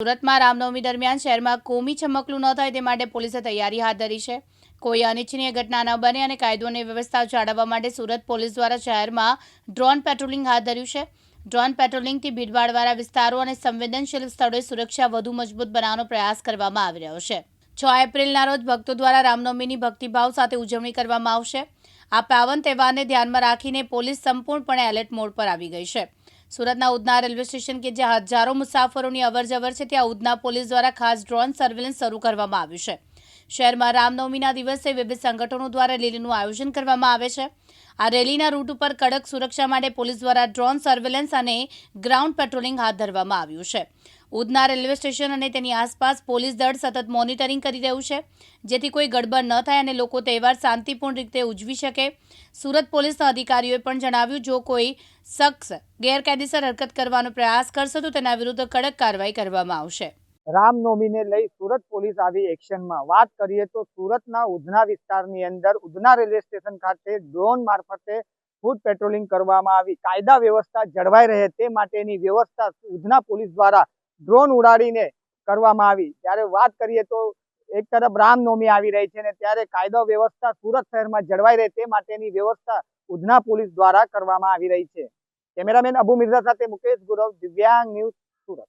સુરતમાં રામનવમી દરમિયાન શહેરમાં કોમી ચમકલું ન થાય તે માટે પોલીસે તૈયારી હાથ ધરી છે. કોઈ અનિચ્છનીય ઘટના ન બને અને કાયદો અને વ્યવસ્થા જાળવવા માટે સુરત પોલીસ દ્વારા શહેરમાં ડ્રોન પેટ્રોલિંગ હાથ ધર્યું છે. ડ્રોન પેટ્રોલિંગથી ભીડભાડવાળા વિસ્તારો અને સંવેદનશીલ સ્થળોએ સુરક્ષા વધુ મજબૂત બનાવવાનો પ્રયાસ કરવામાં આવી રહ્યો છે. છ એપ્રિલના રોજ ભક્તો દ્વારા રામનવમીની ભક્તિભાવ સાથે ઉજવણી કરવામાં આવશે. આ પાવન તહેવારને ધ્યાનમાં રાખીને પોલીસ સંપૂર્ણપણે એલર્ટ મોડ પર આવી ગઈ છે. સુરતના ઉધના રેલવે સ્ટેશન કે જ્યાં હજારો મુસાફરોની અવરજવર છે, ત્યાં ઉધના પોલીસ દ્વારા ખાસ ડ્રોન સર્વેલન્સ શરૂ કરવામાં આવ્યું છે. શહેરમાં રામનવમીના દિવસે વિવિધ સંગઠનો દ્વારા રેલીનું આયોજન કરવામાં આવે છે. આ રેલીના રૂટ ઉપર કડક સુરક્ષા માટે પોલીસ દ્વારા ડ્રોન સર્વેલન્સ અને ગ્રાઉન્ડ પેટ્રોલિંગ હાથ ધરવામાં આવ્યું છે. ઉધના રેલવે સ્ટેશન અને તેની આસપાસ પોલીસ દળ સતત મોનિટરિંગ કરી રહ્યું છે. જેથી કોઈ ગડબડ ન થાય અને લોકો તહેવાર શાંતિપૂર્ણ રીતે ઉજવી શકે. સુરત પોલીસના અધિકારીઓએ પણ જણાવ્યું, જો કોઈ શખ્સ ગેરકાયદેસર હરકત કરવાનો પ્રયાસ કરશે તો તેના વિરુદ્ધ કડક કાર્યવાહી કરવામાં આવશે. રામનવમીને લઈ સુરત પોલીસ આવી એક્શનમાં. વાત કરીએ તો સુરતના ઉધના વિસ્તારની અંદર, ઉધના રેલવે સ્ટેશન ખાતે ડ્રોન મારફતે ફૂડ પેટ્રોલિંગ કરવામાં આવી. કાયદા વ્યવસ્થા જળવાઈ રહે તે માટેની વ્યવસ્થા ઉધના પોલીસ દ્વારા ડ્રોન ઉડાડીને કરવામાં આવી. ત્યારે વાત કરીએ તો એક તરફ રામનવમી આવી રહી છે ને ત્યારે કાયદો વ્યવસ્થા સુરત શહેરમાં જળવાઈ રહે તે માટેની વ્યવસ્થા ઉધના પોલીસ દ્વારા કરવામાં આવી રહી છે. કેમેરામેન અબુ મિર્ઝા સાથે મુકેશ ગુરવ, દિવ્યાંગ ન્યૂઝ